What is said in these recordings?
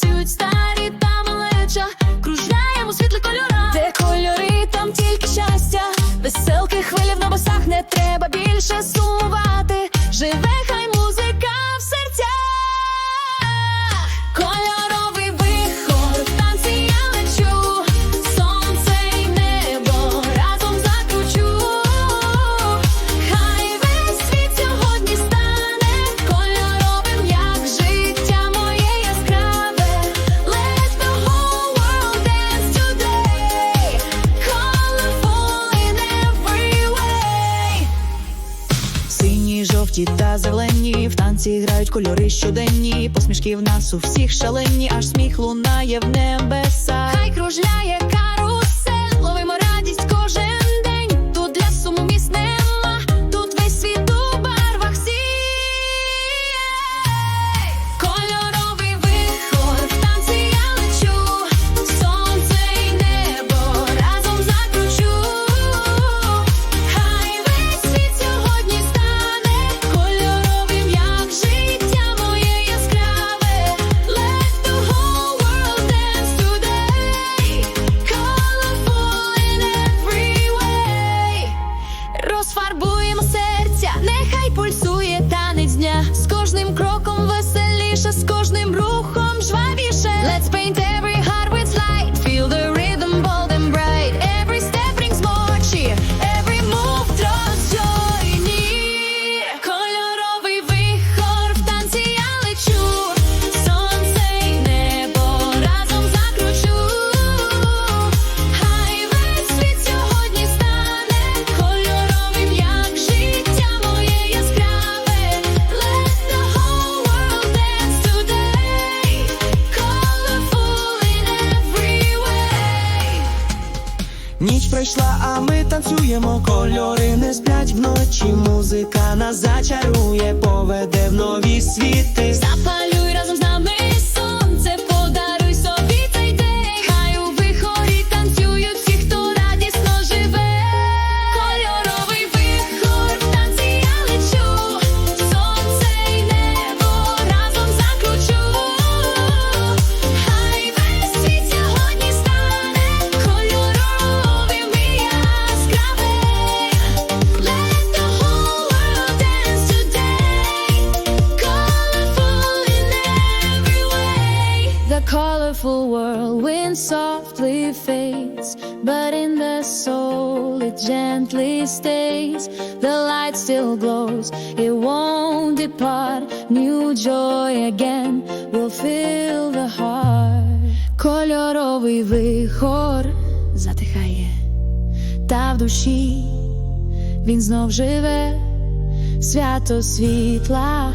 танцюють старі та малеча, кружляємо світлі кольора, де кольори? Там тільки щастя, веселки хвилів на босах не треба більше сумувати. Жовті та зелені в танці грають кольори щоденні. Посмішки в нас у всіх шалені, аж сміх лунає в небеса. пульсує танець дня, з кожним кроком веселіше, з кожним. Ніч пройшла, а ми танцюємо, кольори не сплять вночі. Музика нас зачарує, поведе в нові світи. colorful whirlwind softly fades, but in the soul it gently stays. The light still glows, it won't depart. New joy again will fill the heart. Кольоровий вихор затихає, та в душі він знов живе, свято світла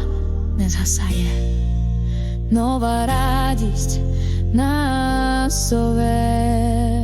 не згасає. нова радість нас ове.